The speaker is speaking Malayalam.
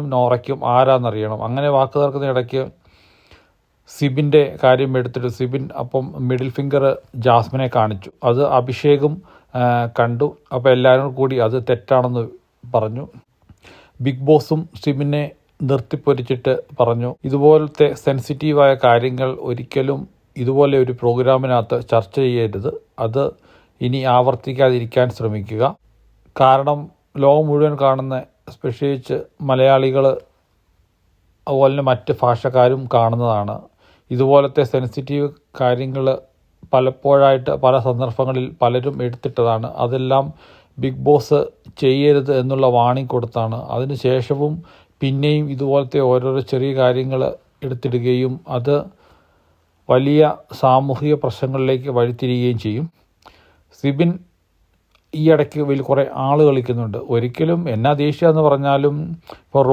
നോറയ്ക്കും ആരാന്നറിയണം. അങ്ങനെ വാക്ക് തർക്കുന്ന ഇടയ്ക്ക് സിബിന്റെ കാര്യം എടുത്തിട്ട് സിബിൻ അപ്പം മിഡിൽ ഫിംഗർ ജാസ്മിനെ കാണിച്ചു. അത് അഭിഷേകും കണ്ടു. അപ്പോൾ എല്ലാവരും കൂടി അത് തെറ്റാണെന്ന് പറഞ്ഞു. ബിഗ് ബോസും സിബിനെ നിർത്തിപ്പൊരിച്ചിട്ട് പറഞ്ഞു. ഇതുപോലത്തെ സെൻസിറ്റീവായ കാര്യങ്ങൾ ഒരിക്കലും ഇതുപോലെ ഒരു പ്രോഗ്രാമിനകത്ത് ചർച്ച ചെയ്യരുത്. അത് ഇനി ആവർത്തിക്കാതിരിക്കാൻ ശ്രമിക്കുക. കാരണം ലോകം മുഴുവൻ കാണുന്ന പ്രത്യേകിച്ച് മലയാളികൾ അതുപോലെ തന്നെ മറ്റ് ഭാഷക്കാരും കാണുന്നതാണ്. ഇതുപോലത്തെ സെൻസിറ്റീവ് കാര്യങ്ങൾ പലപ്പോഴായിട്ട് പല സന്ദർഭങ്ങളിൽ പലരും എടുത്തിട്ടതാണ്. അതെല്ലാം ബിഗ് ബോസ് ചെയ്യരുത് എന്നുള്ള വാണിംഗ് കൊടുത്താണ്. അതിന് ശേഷവും പിന്നെയും ഇതുപോലത്തെ ഓരോരോ ചെറിയ കാര്യങ്ങൾ എടുത്തിടുകയും അത് വലിയ സാമൂഹിക പ്രശ്നങ്ങളിലേക്ക് വഴിത്തിരിയുകയും ചെയ്യും. സിബിൻ ഈ ഇടയ്ക്ക് വലിയ കുറേ ആൾ കളിക്കുന്നുണ്ട്. ഒരിക്കലും എന്നാ ദേഷ്യം എന്ന് പറഞ്ഞാലും ഇപ്പോൾ